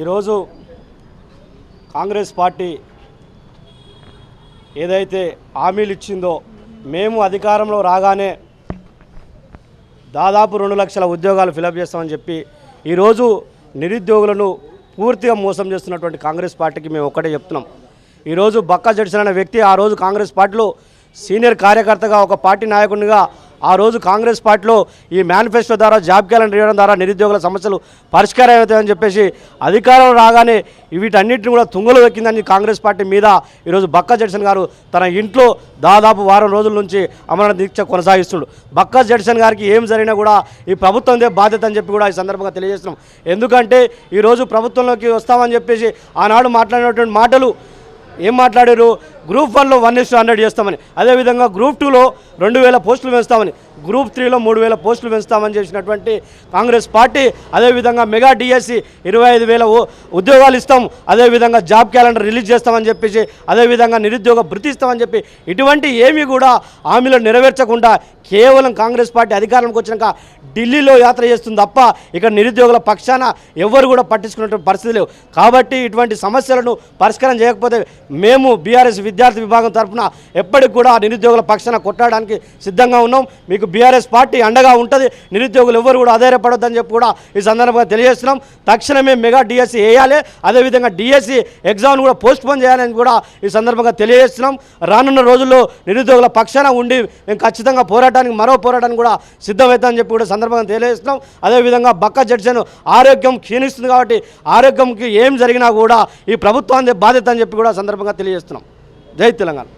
ఈరోజు కాంగ్రెస్ పార్టీ ఏదైతే హామీలు ఇచ్చిందో మేము అధికారంలో రాగానే దాదాపు రెండు లక్షల ఉద్యోగాలు ఫిలప్ చేస్తామని చెప్పి ఈరోజు నిరుద్యోగులను పూర్తిగా మోసం చేస్తున్నటువంటి కాంగ్రెస్ పార్టీకి మేము ఒక్కటే చెప్తున్నాం. ఈరోజు బక్కా జడ్సన్ అనే వ్యక్తి ఆ రోజు కాంగ్రెస్ పార్టీలో సీనియర్ కార్యకర్తగా ఒక పార్టీ నాయకునిగా ఆ రోజు కాంగ్రెస్ పార్టీలో ఈ మేనిఫెస్టో ద్వారా జాబ్ క్యాలెండర్ ఇవ్వడం ద్వారా నిరుద్యోగుల సమస్యలు పరిష్కారం అవుతాయని చెప్పేసి అధికారం రాగానే వీటన్నిటిని కూడా తుంగలు వెక్కిందని కాంగ్రెస్ పార్టీ మీద ఈరోజు బక్కా జడ్సన్ గారు తన ఇంట్లో దాదాపు వారం రోజుల నుంచి అమరణ దీక్ష కొనసాగిస్తుడు బక్కా జడ్సన్ గారికి ఏం జరిగినా కూడా ఈ ప్రభుత్వందే బాధ్యత అని చెప్పి కూడా ఈ సందర్భంగా తెలియజేస్తున్నాం. ఎందుకంటే ఈరోజు ప్రభుత్వంలోకి వస్తామని చెప్పేసి ఆనాడు మాట్లాడినటువంటి మాటలు ఏం మాట్లాడారు? గ్రూప్ వన్లో వన్ ఇస్ హండ్రెడ్ చేస్తామని. అదేవిధంగా గ్రూప్ టూలో రెండు వేల పోస్టులు పెంచుతామని గ్రూప్ త్రీలో మూడు వేల పోస్టులు పెంచుతామని చేసినటువంటి కాంగ్రెస్ పార్టీ అదేవిధంగా మెగా డిఎస్సి ఇరవై ఐదు వేల ఉద్యోగాలు ఇస్తాం అదేవిధంగా జాబ్ క్యాలెండర్ రిలీజ్ చేస్తామని చెప్పేసి అదేవిధంగా నిరుద్యోగ భృతి ఇస్తామని చెప్పి ఇటువంటి ఏమీ కూడా హామీలు నెరవేర్చకుండా కేవలం కాంగ్రెస్ పార్టీ అధికారంలోకి వచ్చినాక ఢిల్లీలో యాత్ర చేస్తుంది తప్ప ఇక్కడ నిరుద్యోగుల పక్షాన ఎవరు కూడా పట్టించుకున్నటువంటి పరిస్థితి లేవు. కాబట్టి ఇటువంటి సమస్యలను పరిష్కారం చేయకపోతే మేము బీఆర్ఎస్ విద్యార్థి విభాగం తరఫున ఎప్పటికి కూడా నిరుద్యోగుల పక్షాన కొట్టడానికి సిద్ధంగా ఉన్నాం. మీకు బీఆర్ఎస్ పార్టీ అండగా ఉంటుంది నిరుద్యోగులు ఎవరు కూడా ఆధారపడొద్దని చెప్పి కూడా ఈ సందర్భంగా తెలియజేస్తున్నాం. తక్షణమే మెగా డిఎస్సి వేయాలి అదేవిధంగా డిఎస్సి ఎగ్జామ్ కూడా పోస్ట్ పోన్ చేయాలని కూడా ఈ సందర్భంగా తెలియజేస్తున్నాం. రానున్న రోజుల్లో నిరుద్యోగుల పక్షాన ఉండి మేము ఖచ్చితంగా పోరాటానికి మరో పోరాటానికి కూడా సిద్ధమవుతామని చెప్పి కూడా సందర్భంగా తెలియజేస్తున్నాం. అదేవిధంగా బక్క జడ్జన్ ఆరోగ్యం క్షీణిస్తుంది కాబట్టి ఆరోగ్యంకి ఏం జరిగినా కూడా ఈ ప్రభుత్వాన్ని బాధ్యత అని చెప్పి కూడా సందర్భంగా తెలియజేస్తున్నాం. జై తెలంగాణ.